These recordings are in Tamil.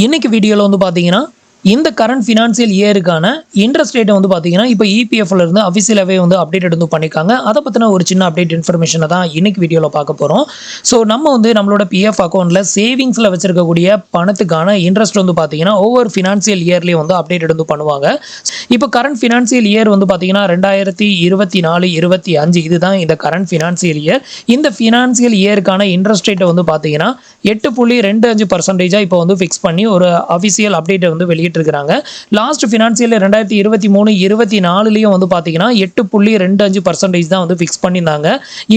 இன்னைக்கு வீடியோவில் வந்து பார்த்தீங்கன்னா இந்த கரண்ட் ஃபினான்சியல் இயருக்கான இன்ட்ரெஸ்ட் ரேட்டை வந்து பார்த்தீங்கன்னா இப்போ இபிஎஃப்ல இருந்து அஃபிஷியலாகவே வந்து அப்டேட் வந்து பண்ணியிருக்காங்க அதை பற்றின ஒரு சின்ன அப்டேட் இன்ஃபர்மேஷனை தான் இன்னைக்கு வீடியோவில் பார்க்க போகிறோம் ஸோ நம்ம வந்து நம்மளோட பிஎஃப் அக்கௌண்ட்டில் சேவிங்ஸில் வச்சிருக்கக்கூடிய பணத்துக்கான இன்ட்ரெஸ்ட் வந்து பார்த்தீங்கன்னா ஒவ்வொரு ஃபினான்சியல் இயர்லேயும் வந்து அப்டேட் வந்து பண்ணுவாங்க. இப்போ கரண்ட் ஃபினான்சியல் இயர் வந்து பார்த்தீங்கன்னா ரெண்டாயிரத்தி இருபத்தி நாலு இருபத்தி அஞ்சு இதுதான் இந்த கரண்ட் ஃபினான்சியல் இயர் இந்த ஃபினான்சியல் இயருக்கான இன்ட்ரெஸ்ட் ரேட்டை வந்து பார்த்தீங்கன்னா எட்டு புள்ளி ரெண்டு அஞ்சு பர்சன்டேஜாக இப்போ வந்து ஃபிக்ஸ் பண்ணி ஒரு அஃபிஷியல் அப்டேட்டை வந்து வெளியிட்டிருக்கிறாங்க லாஸ்ட் ஃபினான்சியல் ரெண்டாயிரத்தி இருபத்தி மூணு இருபத்தி நாலுலேயும் வந்து பார்த்தீங்கன்னா எட்டு புள்ளி ரெண்டு அஞ்சு பர்சன்டேஜ் தான் வந்து ஃபிக்ஸ் பண்ணியிருந்தாங்க.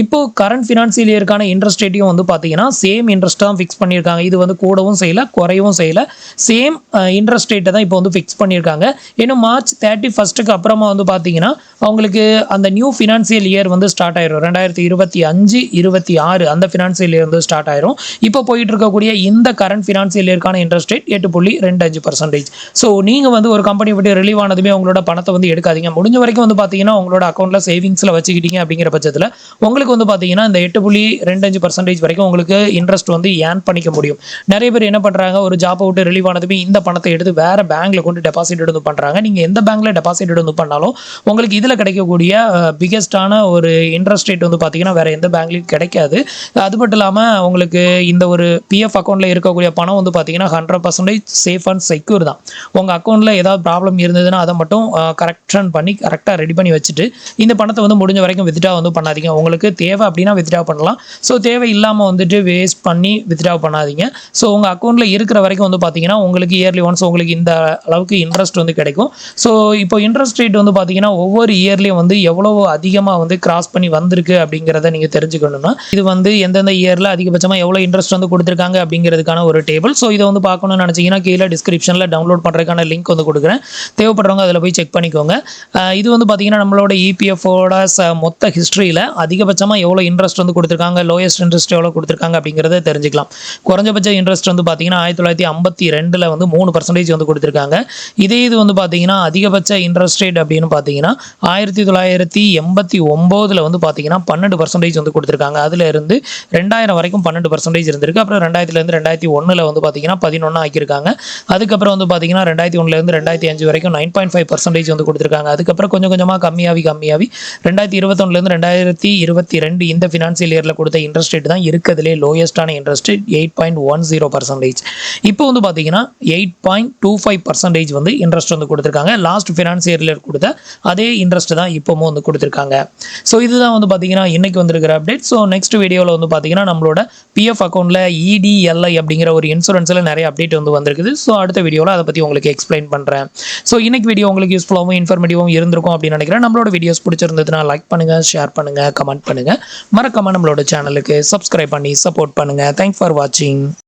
இப்போ கரண்ட் ஃபினான்சியல் இயருக்கான இன்ட்ரெஸ்ட் ரேட்டையும் வந்து பார்த்தீங்கன்னா சேம் இன்ட்ரெஸ்ட் தான் ஃபிக்ஸ் பண்ணியிருக்காங்க. இது வந்து கூடவும் செய்யல குறையவும் செய்யல. சேம் இன்ட்ரெஸ்ட் ரேட்டை தான் இப்போ வந்து ஃபிக்ஸ் பண்ணியிருக்காங்க. ஏன்னா மார்ச் தேர்ட்டி ஃபஸ்ட்டுக்கு அப்புறமா வந்து பார்த்தீங்கன்னா அவங்களுக்கு அந்த நியூ ஃபினான்சியல் இயர் வந்து ஸ்டார்ட் ஆயிரும். ரெண்டாயிரத்தி இருபத்தி அஞ்சு இருபத்தி ஆறு அந்த ஃபினான்சியல் இயர் வந்து ஸ்டார்ட் ஆயிரும். இப்போ போயிட்டு இருக்கக்கூடிய இந்த கரண்ட் ஃபினான்சியல் இயர்க்கான இன்ட்ரெஸ்ட் ரேட் எட்டு புள்ளி ரெண்டு அஞ்சு பர்சன்டேஜ் ஸோ நீங்கள் வந்து ஒரு கம்பெனி விட்டு ரிலீவ் ஆனதுமே உங்களோட பணத்தை வந்து எடுக்காதீங்க. முடிஞ்ச வரைக்கும் வந்து பார்த்தீங்கன்னா உங்களோட அக்கௌண்ட்டில் சேவிங்ஸில் வச்சுக்கிட்டீங்க அப்படிங்கிற பட்சத்தில் உங்களுக்கு வந்து பார்த்தீங்கன்னா இந்த எட்டு புள்ளி ரெண்டு அஞ்சு பர்சன்டேஜ் வரைக்கும் உங்களுக்கு இன்ட்ரெஸ்ட் வந்து ஏர்ன் பண்ணிக்க முடியும். நிறைய பேர் என்ன பண்ணுறாங்க ஒரு ஜாப்பை விட்டு ரிலீவ் ஆனதுமே இந்த பணத்தை எடுத்து வேறு பேங்க்கில் கொண்டு டெபாசிட் எடுத்து பண்ணுறாங்க நீங்கள் எந்த பேங்க்ல டெபாசிட் எடுத்து பண்ணாலும் உங்களுக்கு இதில் கிடைக்கக்கூடிய பிக்கெஸ்டான ஒரு இன்ட்ரெஸ்ட் ரேட் வந்து பார்த்தீங்கன்னா வேற எந்த பேங்க்லையும் கிடைக்காது. அது மட்டும் இல்லாமல் உங்களுக்கு இந்த ஒரு பிஎஃப் அக்கௌண்ட்டில் இருக்கக்கூடிய பணம் வந்து பார்த்தீங்கன்னா hundred percentage safe and secure தான். உங்கள் அக்கௌண்ட்டில் ஏதாவது ப்ராப்ளம் இருந்ததுன்னா அதை மட்டும் கரெக்ஷன் பண்ணி கரெக்டாக ரெடி பண்ணி வச்சுட்டு இந்த பணத்தை வந்து முடிஞ்ச வரைக்கும் வித்ட்ரா வந்து பண்ணாதீங்க. உங்களுக்கு தேவை அப்படின்னா வித்ட்ரா பண்ணலாம். ஸோ தேவை இல்லாமல் வந்துட்டு வேஸ்ட் பண்ணி வித்ட்ரா பண்ணாதீங்க. ஸோ உங்கள் அக்கௌண்ட்டில் இருக்கிற வரைக்கும் வந்து பார்த்தீங்கன்னா உங்களுக்கு இயர்லி ஒன்ஸ் உங்களுக்கு இந்த அளவுக்கு இன்ட்ரெஸ்ட் வந்து கிடைக்கும். ஸோ இப்போ இன்ட்ரெஸ்ட் ரேட் வந்து பார்த்தீங்கன்னா ஒவ்வொரு இயர்லேயும் வந்து எவ்வளோ அதிகமாக வந்து கிராஸ் பண்ணி வந்திருக்கு அப்படிங்கிறத நீங்கள் தெரிஞ்சுக்கணும்னா இது வந்து எந்தெந்த இயரில் அதிகபட்சமாக எவ்வளோ இன்ட்ரெஸ்ட் வந்து கொடுத்துருக்காங்க அப்படிங்கிறதுக்கான ஒரு டேபிள் ஸோ இதை வந்து பார்க்கணும்னு நினச்சிங்கன்னா கீழே டிஸ்கிரிப்ஷனில் டவுன்லோட் பண்ணுறதுக்கான லிங்க் வந்து கொடுக்குறேன். தேவைப்படுறவங்க அதில் போய் செக் பண்ணிக்கோங்க. இது வந்து பார்த்தீங்கன்னா நம்மளோட இபிஎஃப்ஓட ச மொத்த ஹிஸ்ட்ரியில் அதிகபட்சமாக எவ்வளோ இன்ட்ரெஸ்ட் வந்து கொடுத்துருக்காங்க லோயஸ்ட் இன்ட்ரெஸ்ட் எவ்வளோ கொடுத்துருக்காங்க அப்படிங்கிறத தெரிஞ்சுக்கலாம். குறைஞ்சபட்ச இன்ட்ரெஸ்ட் வந்து பார்த்தீங்கன்னா ஆயிரத்தி தொள்ளாயிரத்தி ஐம்பத்தி ரெண்டில் வந்து மூணு பர்சன்டேஜ் வந்து கொடுத்துருக்காங்க. இதே இது வந்து பார்த்தீங்கன்னா அதிகபட்ச இன்ட்ரெஸ்ட் ரேட் அப்படின்னு பார்த்தீங்கன்னா ஆயிரத்தி தொள்ளாயிரத்தி எண்பத்தி ஒம்போதில் வந்து பார்த்தீங்கன்னா பன்னெண்டு பர்சன்டேஜ் வந்து கொடுத்துருக்காங்க. அதில் இருந்து ரெண்டாயிரம் வரைக்கும் பன்னெண்டு பர்சன்டேஜ் இருந்திருக்கு. அப்புறம் ரெண்டாயிரத்துலேருந்து ரெண்டாயிரத்தி ஒன்றில் வந்து பார்த்தீங்கன்னா பதினொன்று ஆக்கியிருக்காங்க. அதுக்கப்புறம் வந்து பார்த்தீங்கன்னா ரெண்டாயிரத்தி ஒன்றுலேருந்து ரெண்டாயிரத்தி அஞ்சு வரைக்கும் நைன் பாயிண்ட் ஃபைவ் பர்சன்டேஜ் வந்து கொடுத்துருக்காங்க. அதுக்கப்புறம் கொஞ்சம் கொஞ்சமாக கம்மியாகி கம்மியாகி ரெண்டாயிரத்தி இருபத்தொன்னுலேருந்து ரெண்டாயிரத்தி இருபத்தி ரெண்டு இந்த ஃபினான்சியல் இயரில் கொடுத்த இன்ட்ரெஸ்ட் ரேட் தான் இருக்கிறதுலே லோயஸ்டான interest rate eight point one zero percentage இப்போ வந்து பார்த்தீங்கன்னா eight point two five percentage வந்து இன்ட்ரெஸ்ட் வந்து கொடுத்துருக்காங்க. லாஸ்ட் ஃபினான்ஸ் இயரில் கொடுத்த அதே இன்ட்ரெஸ்ட் தான் இப்போவும் வந்து கொடுத்துருக்காங்க. ஸோ இதுதான் வந்து பார்த்தீங்கன்னா இன்றைக்கி வந்திருக்கிற அப்டேட் ஸோ நெக்ஸ்ட் வீடியோவில் வந்து பார்த்தீங்கன்னா நம்மளோட பிஎஃப் அக்கௌண்ட்டில் இடிஎல்ஐ அப்படிங்கிற ஒரு இன்சூரன்ஸில் நிறைய அப்டேட் வந்து வந்திருக்குது. ஸோ அடுத்த வீடியோவில் அதை பற்றி உங்களுக்கு எக்ஸ்பிளைன் பண்ணுறேன் ஸோ இன்னைக்கு வீடியோ உங்களுக்கு யூஸ்ஃபுல்லாகவும் இன்ஃபர்மேட்டிவாகவும் இருந்திருக்கும் அப்படின்னு நினைக்கிறேன். நம்மளோட வீடியோஸ் பிடிச்சிருந்ததுன்னா லைக் பண்ணுங்கள் ஷேர் பண்ணுங்கள் கமெண்ட் பண்ணுங்கள் மறக்காமல் நம்மளோட சேனலுக்கு சப்ஸ்கிரைப் பண்ணி சப்போர்ட் பண்ணுங்கள் தேங்க்ஸ் ஃபார் வாட்சிங்